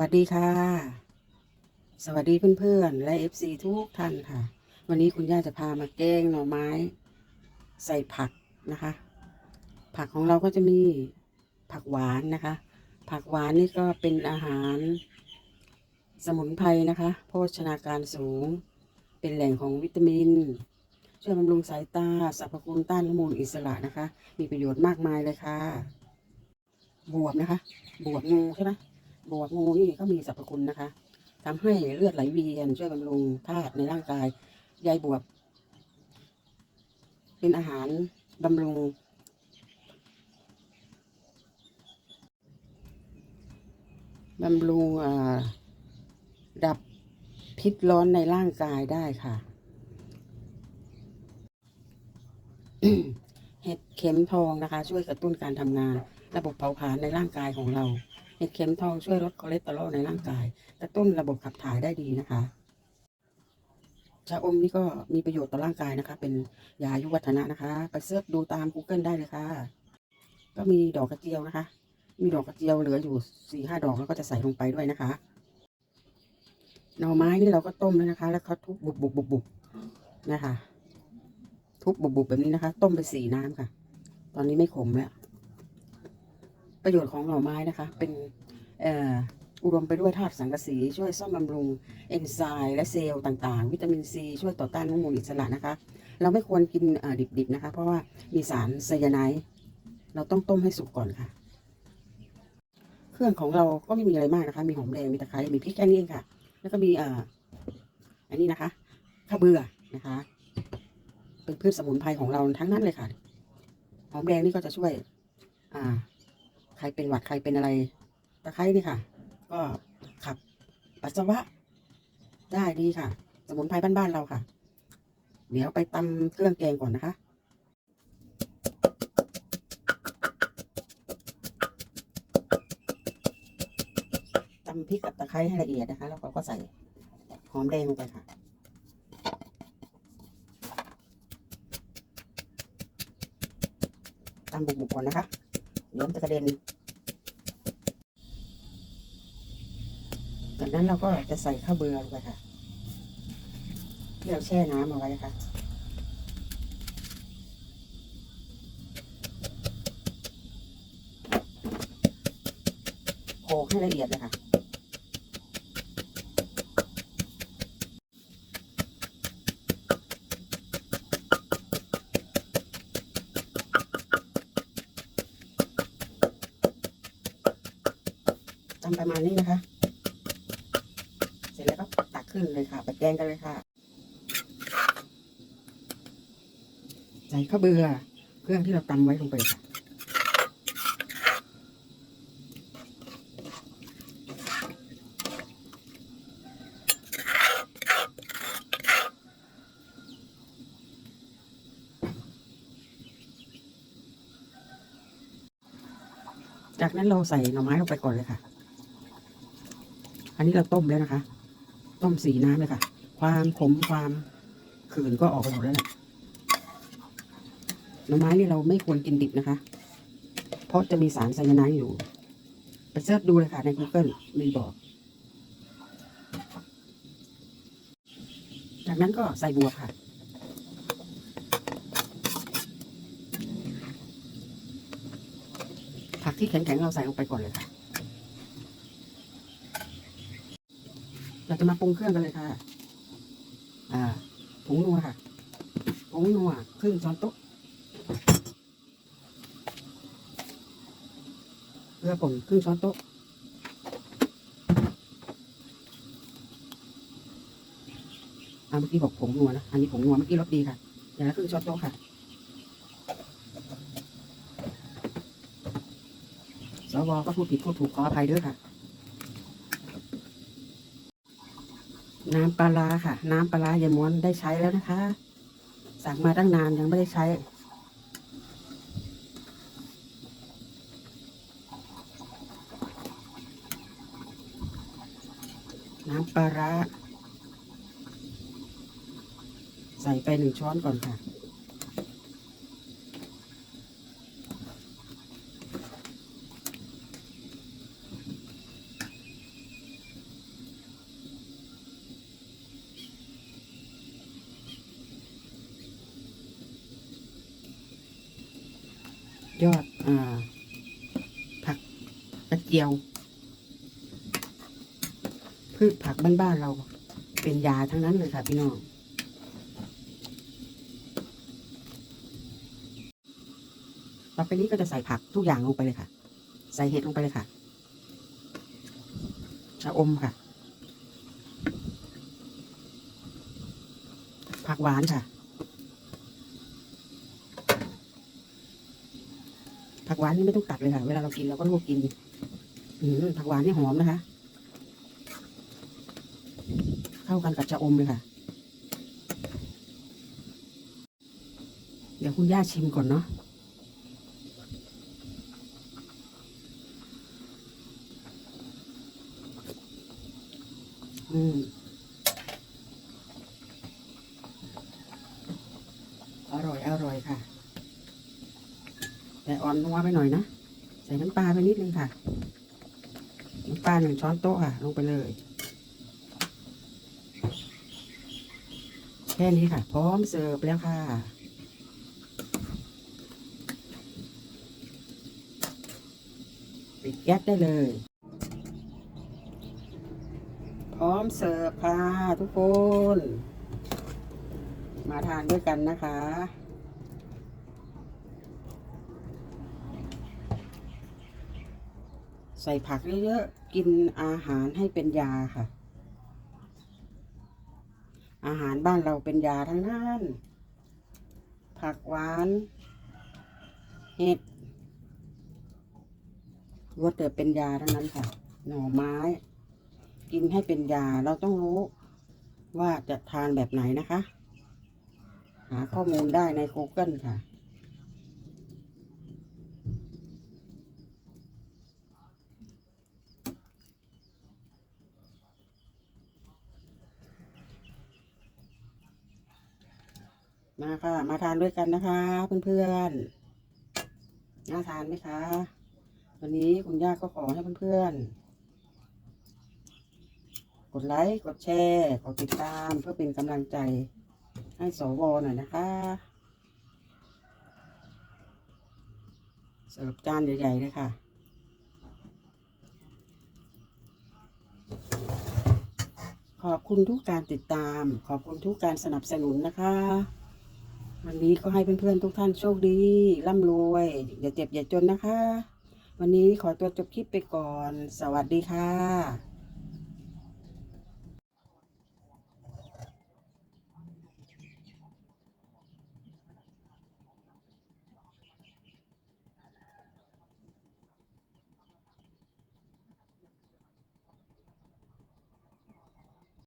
วัสดีค่ะ สวัสดีเพื่อนๆ และ FC ทุกท่านค่ะ วันนี้คุณย่าจะพามาแกงหน่อไม้ ใส่ผักนะคะ ผักของเราก็จะมีผักหวานนะคะ ผักหวานนี่ก็เป็นอาหาร สมุนไพรนะคะ โภชนาการสูง เป็นแหล่งของวิตามิน ช่วยบำรุงสายตาสรรพคุณต้านอนุมูลอิสระนะคะ มีประโยชน์มากมายเลยค่ะ บวบนะคะ บวบงูใช่ไหม บวบงูนี่ก็มีสรรพคุณนะคะทำให้เลือดไหลเวียนช่วยบำรุงธาตุในร่างกายใยบวบ เป็นอาหารบำรุง บำรุงดับพิษร้อนในร่างกายได้ค่ะ เห็ดเข็มทองนะคะ ช่วยกระตุ้นการทำงาน ระบบเผาผลาญในร่างกายของเรา เห็ดเข็มทองช่วยลดคอเลสเตอรอลในร่างกายกระตุ้นระบบขับถ่ายได้ดีนะคะชาอมนี่ก็มีประโยชน์ต่อร่างกายนะคะ เป็นยาอายุวัฒนะนะคะ ไปเสิร์ชดูตาม Google ได้เลยค่ะ ก็มีดอกกระเจียวนะคะ มีดอกกระเจียวเหลืออยู่สี่ห้าดอกแล้วก็จะใส่ลงไปด้วยนะคะ หน่อไม้นี่เราก็ต้มแล้วนะคะ แล้วเขาทุบบุบบุบบุบบุบนะคะ ทุบบุบบุบแบบนี้นะคะ ต้มไปสี่น้ำค่ะ ตอนนี้ไม่ขมแล้ว ประโยชน์ของหน่อไม้นะคะ เป็นอุดมไปด้วยธาตุสังกะสี ช่วยซ่อมบำรุงเอนไซม์และเซลล์ต่างๆ วิตามินซีช่วยต่อต้านอนุมูลอิสระนะคะ เราไม่ควรกินดิบๆนะคะ เพราะว่ามีสารไซยาไนด์เราต้องต้มให้สุกก่อนค่ะ เครื่องของเราก็ไม่มีอะไรมากนะคะ มีหอมแดงมีตะไคร้มีพริกแค่นี้เองค่ะ แล้วก็มีอ่ออันนี้นะคะข้าวเบื่อนะคะ เป็นพืชสมุนไพรของเราทั้งนั้นเลยค่ะหอมแดงนี่ก็จะช่วย อ่า ใครเป็นหวัดใครเป็นอะไรตะไคร้นี่ค่ะ ก็ขับปัสสาวะ ได้ดีค่ะ สมุนไพรบ้านๆเราค่ะ เดี๋ยวไปตำเครื่องแกงก่อนนะคะตำพริกกับตะไคร้ให้ละเอียดนะคะ แล้วเราก็ใส่หอมแดงลงไปค่ะตำบุกๆก่อนนะคะ เดี๋ยวมันจะกระเด็น จากนั้นเราก็จะใส่ข้าวเบือลงไปค่ะ ที่เราแช่น้ำเอาไว้ค่ะโขลกให้ละเอียดเลยค่ะ จำประมาณนี้นะคะ เสร็จแล้วก็ตักขึ้นเลยค่ะไปแกงกันเลยค่ะ ใส่ข้าวเบือเครื่องที่เราตำไว้ลงไปค่ะจากนั้นเราใส่หน่อไม้ลงไปก่อนเลยค่ะ อันนี้เราต้มแล้วนะคะ ต้มสีน้ำเลยค่ะ ความขมความขืนก็ออกไปหมดแล้วแหละหน่อไม้นี่เราไม่ควรกินดิบนะคะ เพราะจะมีสารไซยาไนด์อยู่ ไปเสิร์ชดูเลยค่ะใน Google มีบอก จากนั้นก็ใส่บัวค่ะ ผักที่แข็งๆเราใส่ลงไปก่อนเลยค่ะ เราจะมาปรุงเครื่องกันเลยค่ะ อ่า ผงนัวค่ะ ผงนัวครึ่งช้อนโต๊ะ เกลือป่นครึ่งช้อนโต๊ะ อ่าเมื่อกี้บอกผงนัวนะ อันนี้ผงนัวเมื่อกี้รสดีค่ะ อย่างละครึ่งช้อนโต๊ะค่ะ สวก็พูดผิดพูดถูกขออภัยด้วยค่ะ น้ำปลาร้าค่ะ น้ำปลาร้ายาม้วนได้ใช้แล้วนะคะ สั่งมาตั้งนานยังไม่ได้ใช้น้ำปลาร้า ใส่ไปหนึ่งช้อนก่อนค่ะ ยอดอผักกระเจียว พืชผักบ้านๆเราเป็นยาทั้งนั้นเลยค่ะพี่น้องต่อไปนี้ก็จะใส่ผักทุกอย่างลงไปเลยค่ะ ใส่เห็ดลงไปเลยค่ะชะอมค่ะ ผักหวานค่ะ ผักหวานนี่ไม่ต้องตัดเลยค่ะ เวลาเรากินเราก็ลวกกิน อืมผักหวานนี่หอมนะคะ เข้ากันกับชะอมเลยค่ะ เดี๋ยวคุณย่าชิมก่อนเนาะอืมอร่อย อร่อยค่ะ แต่อ่อนนัวไปหน่อยนะ ใส่น้ำปลาไปนิดนึงค่ะ น้ำปลาหนึ่งช้อนโต๊ะค่ะ ลงไปเลย แค่นี้ค่ะ พร้อมเสิร์ฟแล้วค่ะปิดแก๊สได้เลย พร้อมเสิร์ฟค่ะทุกคน มาทานด้วยกันนะคะ ใส่ผักเยอะๆ กินอาหารให้เป็นยาค่ะ อาหารบ้านเราเป็นยาทั้งนั้น ผักหวาน เห็ดรวดแต่เป็นยาทั้งนั้นค่ะ หน่อไม้ กินให้เป็นยา เราต้องรู้ว่าจะทานแบบไหนนะคะ หาข้อมูลได้ใน Google ค่ะ มาค่ะ มาทานด้วยกันนะคะ เพื่อนๆ น่าทานไหมคะ วันนี้คุณย่าก็ขอให้เพื่อนๆ กดไลค์ กดแชร์ กดติดตามเพื่อเป็นกำลังใจให้สวหน่อยนะคะ เสิร์ฟจานใหญ่ๆเลยค่ะขอบคุณทุกการติดตาม ขอบคุณทุกการสนับสนุนนะคะ วันนี้ก็ให้เพื่อนๆทุกท่านโชคดีร่ำรวยอย่าเจ็บอย่าจนนะคะ วันนี้ขอตัวจบคลิปไปก่อน สวัสดีค่ะ